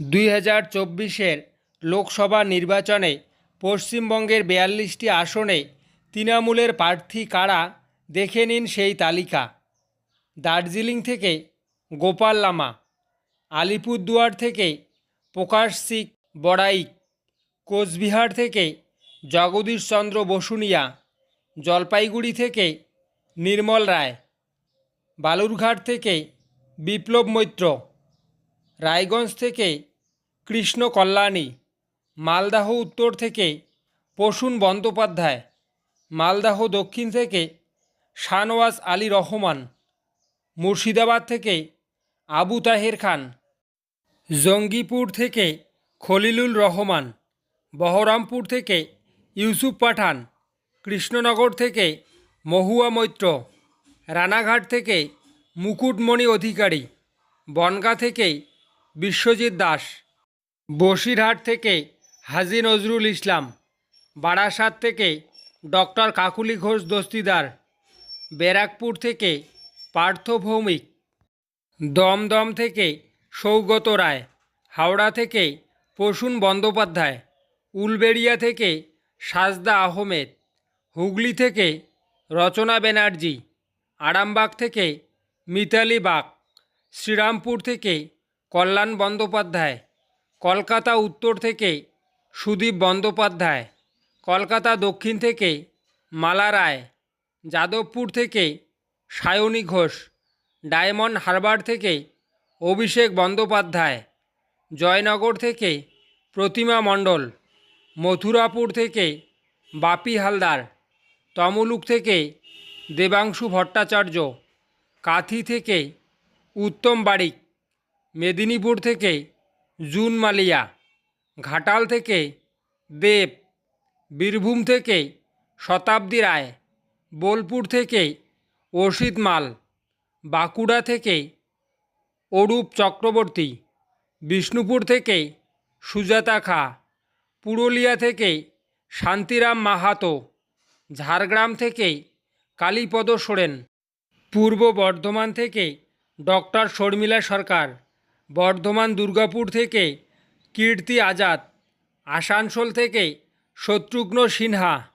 দুই হাজার চব্বিশের লোকসভা নির্বাচনে পশ্চিমবঙ্গের বিয়াল্লিশটি আসনে তৃণমূলের প্রার্থী কারা দেখে নিন সেই তালিকা। দার্জিলিং থেকে গোপাল লামা, আলিপুরদুয়ার থেকে প্রকাশ সিং বড়াইক কোচবিহার থেকে জগদীশচন্দ্র বসুনিয়া, জলপাইগুড়ি থেকে নির্মল রায়, বালুরঘাট থেকে বিপ্লব মৈত্র, রায়গঞ্জ থেকে কৃষ্ণ কল্যাণী, মালদাহ উত্তর থেকে পশুন বন্দ্যোপাধ্যায়, মালদাহ দক্ষিণ থেকে শানওয়াজ আলী রহমান, মুর্শিদাবাদ থেকে আবু তাহের খান, জঙ্গিপুর থেকে খলিলুল রহমান, বহরমপুর থেকে ইউসুফ পাঠান, কৃষ্ণনগর থেকে মহুয়া মৈত্র, রানাঘাট থেকে মুকুটমণি অধিকারী, বনগা থেকে বিশ্বজিৎ দাস। বসিরহাট থেকে হাজি নজরুল ইসলাম, বারাসাত থেকে ডক্টর কাকুলি ঘোষ দস্তিদার, ব্যারাকপুর থেকে পার্থ ভৌমিক, দমদম থেকে সৌগত রায়, হাওড়া থেকে পশুন বন্দ্যোপাধ্যায়, উলবেড়িয়া থেকে সাজদা আহমেদ, হুগলি থেকে রচনা ব্যানার্জি আরামবাগ থেকে মিতালি বাগ, শ্রীরামপুর থেকে কল্যাণ বন্দ্যোপাধ্যায়। কলকাতা উত্তর থেকে সুদীপ বন্দ্যোপাধ্যায়, কলকাতা দক্ষিণ থেকে মালা রায়, যাদবপুর থেকে সায়নী ঘোষ, ডায়মন্ড হারবার থেকে অভিষেক বন্দ্যোপাধ্যায়, জয়নগর থেকে প্রতিমা মণ্ডল, মথুরাপুর থেকে বাপি হালদার, তমলুক থেকে দেবাংশু ভট্টাচার্য, কাথি থেকে উত্তম বারিক, মেদিনীপুর থেকে জুন মালিয়া ঘাটাল থেকে দেব, বীরভূম থেকে শতাব্দী রায়, বোলপুর থেকে অসিত মাল বাঁকুড়া থেকে অরূপ চক্রবর্তী, বিষ্ণুপুর থেকে সুজাতা খা, পুরুলিয়া থেকে শান্তিরাম মাহাতো, ঝাড়গ্রাম থেকে কালীপদ সোরেন, পূর্ব বর্ধমান থেকে ডক্টর শর্মিলা সরকার। বর্ধমান দুর্গাপুর থেকে কীর্তি আজাদ আসানসোল থেকে শত্রুঘ্ন সিনহা।